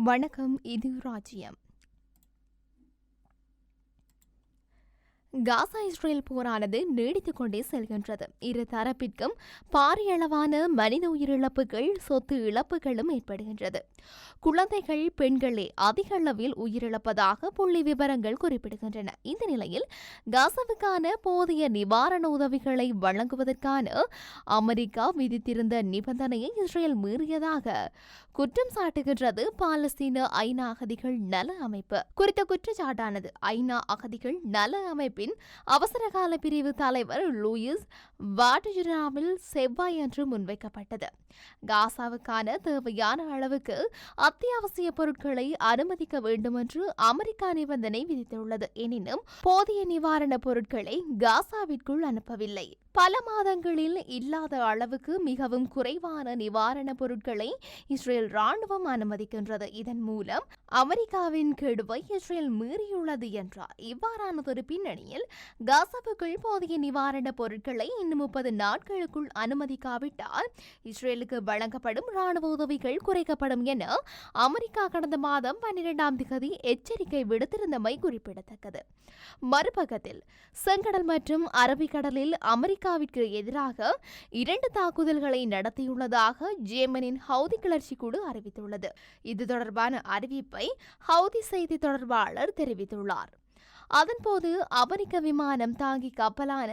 வணக்கம் இது ராஜ்யம். காசா இஸ்ரேல் போரானது நீடித்துக் கொண்டே செல்கின்றது. இரு தரப்பிற்கும் பாரியளவான மனித உயிரிழப்புகள் சொத்து இழப்புகளும் ஏற்படுகின்றது. குழந்தைகள் பெண்களே அதிக அளவில் உயிரிழப்பதாக புள்ளி விவரங்கள் குறிப்பிடுகின்றன. இந்த நிலையில் காசாவுக்கான போதிய நிவாரண உதவிகளை வழங்குவதற்கான அமெரிக்கா விதித்திருந்த நிபந்தனையை இஸ்ரேல் மீறியதாக குற்றம் சாட்டுகின்றது பாலஸ்தீன ஐநா அகதிகள் நல அமைப்பு. குறித்த குற்றச்சாட்டானது ஐநா அகதிகள் நல அமைப்பின் அவசரகால பிரிவு தலைவர் லூயிஸ் வாட்டஜினாவில் செவ்வாய் அன்று முன்வைக்கப்பட்டது. காசாவுக்கான தேவையான அளவுக்கு அத்தியாவசிய பொருட்களை அனுமதிக்க வேண்டும் என்று அமெரிக்கா நிபந்தனை விதித்துள்ளது. எனினும் போதிய நிவாரணப் பொருட்களை காசாவிற்குள் அனுப்பவில்லை. பல மாதங்களில் இல்லாத அளவுக்கு மிகவும் குறைவான நிவாரணப் பொருட்களை இஸ்ரேல் ராணுவம் அனுமதிக்கின்றது. இதன் மூலம் அமெரிக்காவின் கெடுவை இஸ்ரேல் மீறியுள்ளது என்றார். இவ்வாறானதொரு பின்னணியில் காசாவுக்குள் போதிய நிவாரணப் பொருட்களை இன்னும் முப்பது நாட்களுக்குள் அனுமதிக்காவிட்டால் இஸ்ரேலுக்கு வழங்கப்படும் ராணுவ உதவிகள் குறைக்கப்படும் என அமெரிக்கா கடந்த மாதம் பன்னிரெண்டாம் திகதி எச்சரிக்கை விடுத்திருந்தமை குறிப்பிடத்தக்கது. மறுபக்கத்தில் செங்கடல் மற்றும் அரபிக்கடலில் அமெரிக்காவிற்கு எதிராக இரண்டு தாக்குதல்களை நடத்தியுள்ளதாக ஜேமனின் ஹவுதி கிளர்ச்சி குழு அறிவித்துள்ளது. இது தொடர்பான அறிவிப்பை ஹவுதி செய்தி தொடர்பாளர் தெரிவித்துள்ளார். அதன்போது அமெரிக்க விமானம் தாங்கி கப்பலான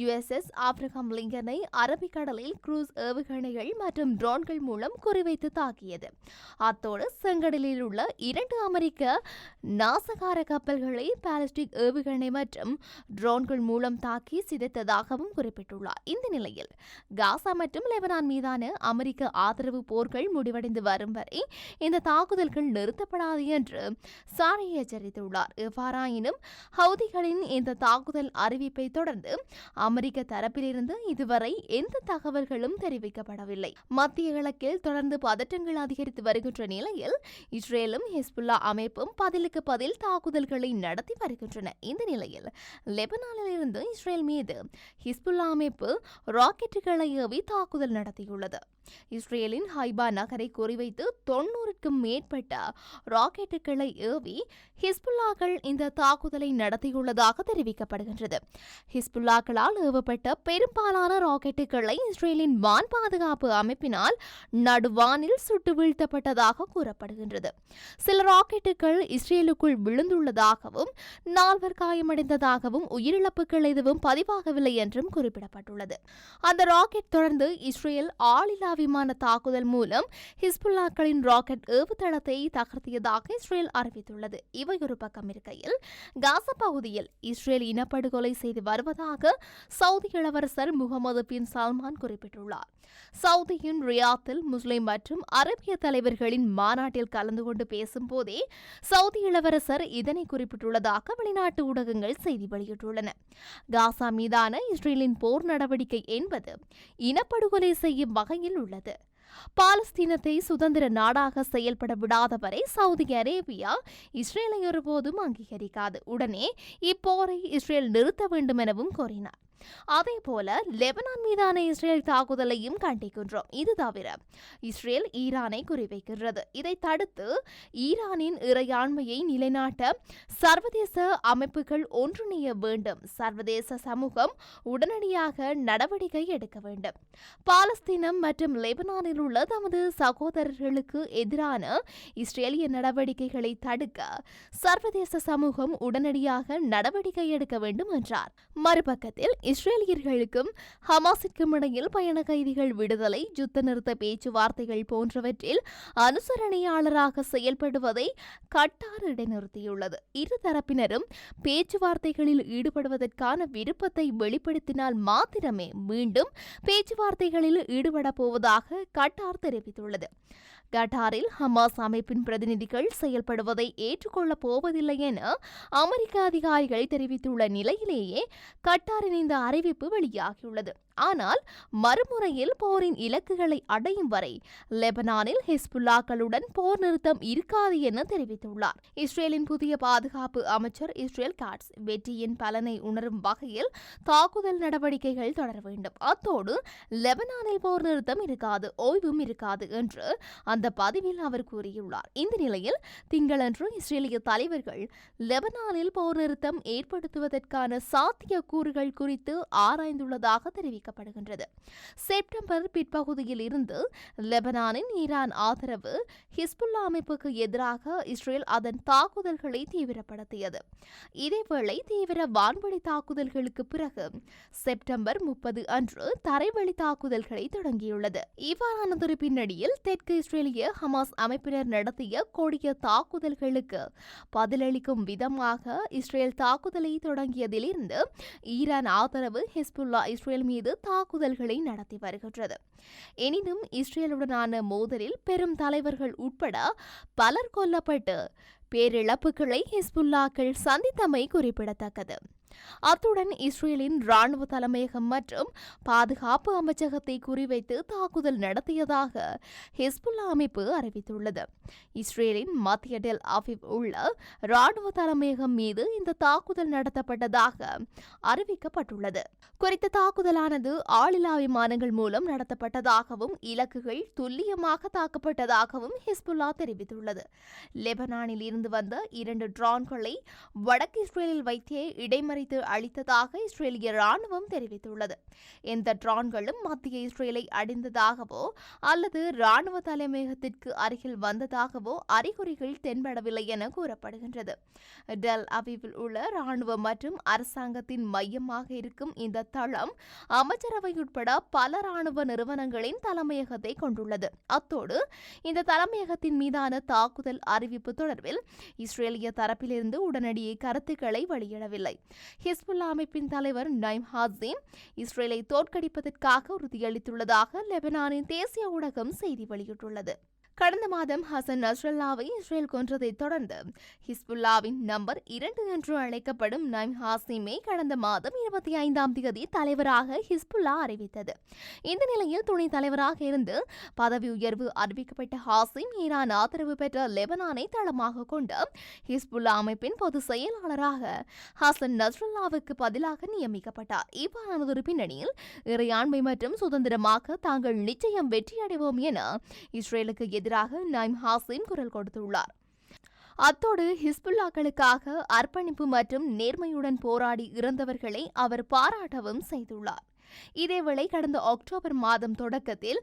யுஎஸ்எஸ் ஆப்ரஹாம் லிங்கனை அரபிக்கடலில் குரூஸ் ஏவுகணைகள் மற்றும் ட்ரோன்கள் மூலம் குறிவைத்து தாக்கியது. அத்தோடு செங்கடலில் உள்ள இரண்டு அமெரிக்க நாசகார கப்பல்களை பாலிஸ்டிக் ஏவுகணை மற்றும் ட்ரோன்கள் மூலம் தாக்கி சிதைத்ததாகவும் குறிப்பிட்டுள்ளார். இந்த நிலையில் காசா மற்றும் லெபனான் மீதான அமெரிக்க ஆதரவு போர்கள் முடிவடைந்து வரும் வரை இந்த தாக்குதல்கள் நிறுத்தப்படாது என்று சாரி எச்சரித்துள்ளார். எவ்வாறாயினும் ஹவுதிகளின் இந்த தாக்குதல் அறிவிப்பை தொடர்ந்து அமெரிக்க தரப்பிலிருந்து இதுவரை எந்த தகவல்களும் தெரிவிக்கப்படவில்லை. மத்திய கிழக்கில் தொடர்ந்து பதற்றங்கள் அதிகரித்து வருகின்ற நிலையில் இஸ்ரேலும் ஹிஸ்புல்லா அமைப்பும் பதிலுக்கு பதில் தாக்குதல்களை நடத்தி வருகின்றன. இந்த நிலையில் லெபனானிலிருந்து இஸ்ரேல் மீது ஹிஸ்புல்லா அமைப்பு ராக்கெட்டுகளை ஏவி தாக்குதல் நடத்தியுள்ளது. இஸ்ரேலின் ஹைபா நகரை குறிவைத்து தொன்னூறுக்கும் மேற்பட்ட ராக்கெட்டுகளை ஏவி ஹிஸ்புல்லாக்கள் இந்த தாக்குதலை நடத்தியுள்ளதாக தெரிவிக்கப்படுகின்றது. ஹிஸ்புல்லாக்களால் ஏவப்பட்ட பெரும்பாலான ராக்கெட்டுகளை இஸ்ரேலின் வான் பாதுகாப்பு அமைப்பினால் நடுவானில் சுட்டு வீழ்த்தப்பட்டதாக கூறப்படுகின்றது. சில ராக்கெட்டுகள் இஸ்ரேலுக்குள் விழுந்துள்ளதாகவும் நால்வர் காயமடைந்ததாகவும் உயிரிழப்புகள் எதுவும் பதிவாகவில்லை என்றும் குறிப்பிடப்பட்டுள்ளது. அந்த ராக்கெட் தொடர்ந்து இஸ்ரேல் ஆளில்லா விமான தாக்குதல் மூலம் ஹிஸ்புல்லாக்களின் ராக்கெட் ஏவுதளத்தை தகர்த்தியதாக இஸ்ரேல் அறிவித்துள்ளது. இவை ஒரு பக்கம் இருக்கையில் காசா பகுதியில் இஸ்ரேல் இனப்படுகொலை செய்து வருவதாக சவுதி இளவரசர் முகமது பின் சல்மான் குறிப்பிட்டுள்ளார். சவுதியின் ரியாத்தில் முஸ்லிம் மற்றும் அரபிய தலைவர்களின் மாநாட்டில் கலந்து கொண்டு பேசும்போதே சவுதி இளவரசர் இதனை குறிப்பிட்டுள்ளதாக வெளிநாட்டு ஊடகங்கள் செய்தி வெளியிட்டுள்ளன. காசா மீதான இஸ்ரேலின் போர் நடவடிக்கை என்பது இனப்படுகொலை செய்யும் வகையில் உள்ளது பாலஸ்தீனத்தை சுதந்திர நாடாக செயல்பட விடாதவரை சவுதி அரேபியா இஸ்ரேலை ஒருபோதும் அங்கீகரிக்காது. உடனே இப்போரை இஸ்ரேல் நிறுத்த வேண்டும் எனவும் கோரினார். அதே போல லெபனான் மீதான இஸ்ரேல் தாக்குதலையும் கண்டிக்கின்றோம். இது தவிர இஸ்ரேல் ஈரானை குறிவைக்கின்றது. இதை தடுத்து ஈரானின் இறையாண்மையை நிலைநாட்ட சர்வதேச அமைப்புகள் ஒன்றிணைய வேண்டும். சர்வதேச சமூகம் உடனடியாக நடவடிக்கை எடுக்க வேண்டும். பாலஸ்தீனம் மற்றும் லெபனானில் உள்ள தமது சகோதரர்களுக்கு எதிரான இஸ்ரேலிய நடவடிக்கைகளை தடுக்க சர்வதேச சமூகம் உடனடியாக நடவடிக்கை எடுக்க வேண்டும் என்றார். மறுபக்கத்தில் இஸ்ரேலியர்களுக்கும் ஹமாஸிற்கும் இடையில் பயண கைதிகள் விடுதலை யுத்த நிறுத்த பேச்சுவார்த்தைகள் போன்றவற்றில் அனுசரணையாளராக செயல்படுவதை கட்டார் இடைநிறுத்தியுள்ளது. இரு தரப்பினரும் பேச்சுவார்த்தைகளில் ஈடுபடுவதற்கான விருப்பத்தை வெளிப்படுத்தினால் மாத்திரமே மீண்டும் பேச்சுவார்த்தைகளில் ஈடுபடப் போவதாக கட்டார் தெரிவித்துள்ளது. கட்டாரில் ஹமாஸ் அமைப்பின் பிரதிநிதிகள் செயல்படுவதை ஏற்றுக்கொள்ளப் போவதில்லை என அமெரிக்க அதிகாரிகள் தெரிவித்துள்ள நிலையிலேயே கட்டாரின் இந்த அறிவிப்பு வெளியாகியுள்ளது. ஆனால் மறுமுறையில் போரின் இலக்குகளை அடையும் வரை லெபனானில் ஹிஸ்புல்லாக்களுடன் போர் நிறுத்தம் இருக்காது என தெரிவித்துள்ளார். இஸ்ரேலின் புதிய பாதுகாப்பு அமைச்சர் இஸ்ரேல் காட்ஸ் வெற்றியின் பலனை உணரும் வகையில் தாக்குதல் நடவடிக்கைகள் தொடர வேண்டும். அத்தோடு லெபனானில் போர் நிறுத்தம் இருக்காது ஓய்வும் இருக்காது என்று அந்த பதிவில் அவர் கூறியுள்ளார். இந்த நிலையில் திங்களன்று இஸ்ரேலிய தலைவர்கள் லெபனானில் போர் நிறுத்தம் ஏற்படுத்துவதற்கான சாத்தியக்கூறுகள் குறித்து ஆராய்ந்துள்ளதாக தெரிவிக்கப்படுகின்றது செப்டம்பர் பிற்பகுதியில் இருந்து லெபனானின் ஈரான் ஆதரவு ஹிஸ்புல்லா அமைப்புக்கு எதிராக இஸ்ரேல் அதன் தாக்குதல்களை தீவிரப்படுத்தியது. இதேவேளை தீவிர வான்வழி தாக்குதல்களுக்கு பிறகு செப்டம்பர் முப்பது அன்று தரைவழி தாக்குதல்களை தொடங்கியுள்ளது. இவ்வாறானதொரு பின்னணியில் தெற்கு இஸ்ரேலிய ஹமாஸ் அமைப்பினர் நடத்திய கொடிய தாக்குதல்களுக்கு பதிலளிக்கும் விதமாக இஸ்ரேல் தாக்குதலை தொடங்கியதிலிருந்து ஈரான் ஆதரவு ஹிஸ்புல்லா இஸ்ரேல் மீது தாக்குதல்களை நடத்தி வருகின்றது. எனினும் இஸ்ரேலுடனான மோதலில் பெரும் தலைவர்கள் உட்பட பலர் கொல்லப்பட்டு பேரிழப்புகளை ஹிஸ்புல்லாக்கள் சந்தித்தமை குறிப்பிடத்தக்கது. அத்துடன் இஸ்ரேலின் ராணுவ தலைமையகம் மற்றும் பாதுகாப்பு அமைச்சகத்தை குறிவைத்து தாக்குதல் நடத்தியதாக ஹிஸ்புல்லா அமைப்பு அறிவித்துள்ளது. இஸ்ரேலின் மத்திய டெல் அவிவ் உள்ள ராணுவ தலைமையகம் மீது இந்த தாக்குதல் நடத்தப்பட்டதாக அறிவிக்கப்பட்டுள்ளது. குறித்த தாக்குதலானது ஆளில்லா விமானங்கள் மூலம் நடத்தப்பட்டதாகவும் இலக்குகள் துல்லியமாக தாக்கப்பட்டதாகவும் ஹிஸ்புல்லா தெரிவித்துள்ளது. லெபனானில் இருந்து வந்த இரண்டு ட்ரோன்களை வடக்கு இஸ்ரேலில் வைத்தே இடைமறித்து அளித்ததாக இஸ்ரேலிய ராணுவம் தெரிவித்துள்ளது. எந்த ட்ரான்களும் மத்திய இஸ்ரேலை அடைந்ததாகவோ அல்லது ராணுவ தலைமையகத்திற்கு அருகில் வந்ததாகவோ அறிகுறிகள் தென்படவில்லை என கூறப்படுகின்றது. டெல் அவிவில் உள்ள ராணுவ மற்றும் அரசாங்கத்தின் மையமாக இருக்கும் இந்த தளம் அமைச்சரவை உட்பட பல ராணுவ நிறுவனங்களின் தலைமையகத்தை கொண்டுள்ளது. அத்தோடு இந்த தலைமையகத்தின் மீதான தாக்குதல் அறிவிப்பு தொடர்பில் இஸ்ரேலிய தரப்பிலிருந்து உடனடியே கருத்துக்களை வெளியிடவில்லை. ஹிஸ்புல்லா அமைப்பின் தலைவர் நைம் ஹாசிம் இஸ்ரேலை தோற்கடிப்பதற்காக உறுதியளித்துள்ளதாக லெபனானின் தேசிய ஊடகம் செய்தி வெளியிட்டுள்ளது. கடந்த மாதம் ஹசன் நஸ்ரல்லாவை இஸ்ரேல் கொன்றதைத் தொடர்ந்து ஹிஸ்புல்லாவின் நம்பர் இரண்டு என்று அழைக்கப்படும் நைம் ஹாசிமே கடந்த மாதம் இருபத்தி ஐந்தாம் தேதி தலைவராக ஹிஸ்புல்லா அறிவித்தது. இந்த நிலையில் துணைத் தலைவராக இருந்து பதவி உயர்வு அறிவிக்கப்பட்ட ஹாசிம் ஈரான் ஆதரவு பெற்ற லெபனானை தளமாக கொண்டு ஹிஸ்புல்லா அமைப்பின் பொதுச் செயலாளராக ஹசன் நஸ்ரல்லாவுக்கு பதிலாக நியமிக்கப்பட்டார். இவ்வாறானதொரு பின்னணியில் இறையாண்மை மற்றும் சுதந்திரமாக தாங்கள் நிச்சயம் வெற்றியடைவோம் என இஸ்ரேலுக்கு எதிராக நைம் ஹாசிம் குரல் கொடுத்துள்ளார். அத்தோடு ஹிஸ்புல்லாக்களுக்காக அர்ப்பணிப்பு மற்றும் நேர்மையுடன் போராடி இறந்தவர்களை அவர் பாராட்டவும் செய்துள்ளார். இதேவேளை கடந்த அக்டோபர் மாதம் தொடக்கத்தில்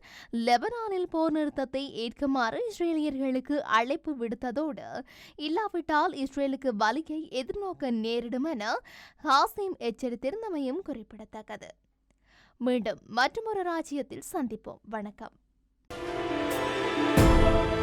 லெபனானில் போர் நிறுத்தத்தை ஏற்குமாறு இஸ்ரேலியர்களுக்கு அழைப்பு விடுத்ததோடு இல்லாவிட்டால் இஸ்ரேலுக்கு வலியை எதிர்நோக்க நேரிடும் என ஹாசிம் எச்சரித்திருந்தமையும் குறிப்பிடத்தக்கது. மீண்டும் மற்றொரு ராஜ்யத்தில் சந்திப்போம். வணக்கம். you.